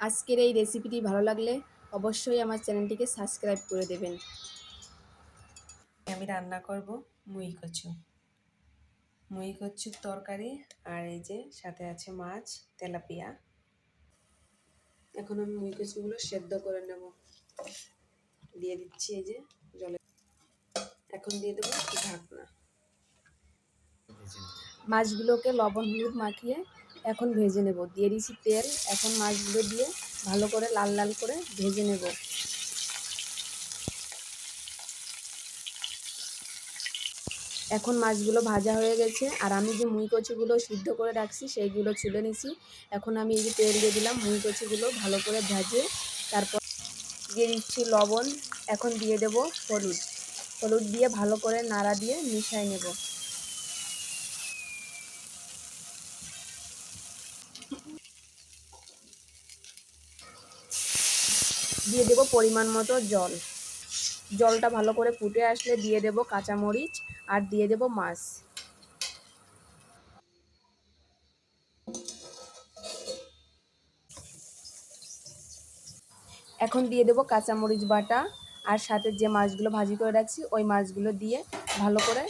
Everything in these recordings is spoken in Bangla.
আজকের এই রেসিপিটি ভালো লাগলে অবশ্যই আমার চ্যানেলটিকে সাবস্ক্রাইব করে দেবেন। আমি রান্না করব মুই কচু। মুই কচুর তরকারি আর এই যে সাথে আছে মাছ তেলাপিয়া। এখন আমি মুই কচুগুলো সেদ্ধ করে নেব। দিয়ে দিচ্ছি এই যে জলে। এখন দিয়ে দেবো ঢাকনা। মাছগুলোকে লবণ হলুদ মাখিয়ে এখন ভেজে নেব। দিয়ে দিয়েছি তেল, এখন মাছগুলো দিয়ে ভালো করে লাল লাল করে ভেজে নেব। এখন মাছগুলো ভাজা হয়ে গেছে, আর আমি যে মুই কচুগুলো সিদ্ধ করে রাখছি সেইগুলো ছুলে নিছি। এখন আমি এই যে তেল দিয়ে দিলাম মুই কচিগুলো ভালো করে ভেজে তারপর দিয়ে দিচ্ছি লবণ, এখন দিয়ে দেব হলুদ। হলুদ দিয়ে ভালো করে নাড়া দিয়ে মিশাই নেব। দিয়ে দেব পরিমাণ মতো জল। জলটা ভালো করে ফুটে আসলে দিয়ে দেব কাঁচামরিচ আর দিয়ে দেব মাছ। এখন দিয়ে দেব কাঁচামরিচ বাটা আর সাথে যে মাছগুলো ভাজি করে রাখছি, ওই মাছগুলো দিয়ে ভালো করে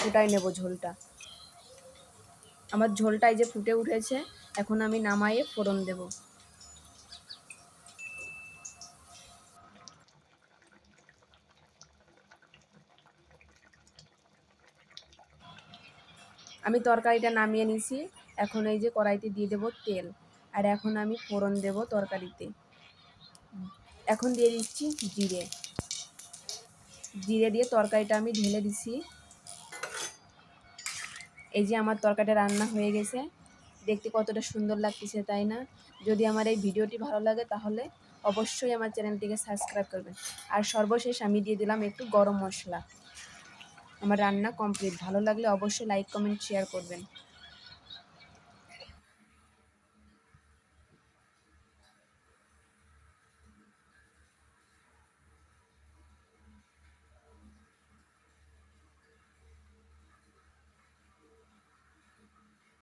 ফুটাই নেব ঝোলটা। আমার ঝোলটাই যে ফুটে উঠেছে, এখন আমি নামাইয়ে ফোড়ন দেব। আমি তরকারিটা নামিয়ে নিছি। এখন এই যে কড়াইতে দিয়ে দেব তেল। আর এখন আমি ফোড়ন দেব তরকারিতে। এখন দিয়ে দিচ্ছি জিরে। জিরে দিয়ে তরকারিটা আমি ঢেলে দিছি। এই যে আমার তরকারিটা রান্না হয়ে গেছে। দেখতে কতটা সুন্দর লাগতেছে, তাই না? যদি আমার এই ভিডিওটি ভালো লাগে তাহলে অবশ্যই আমার চ্যানেলটিকে সাবস্ক্রাইব করবেন। আর সর্বশেষ আমি দিয়ে দিলাম একটু গরম মশলা। আমার রান্না কমপ্লিট ভালো লাগলে অবশ্যই লাইক কমেন্ট শেয়ার করবেন।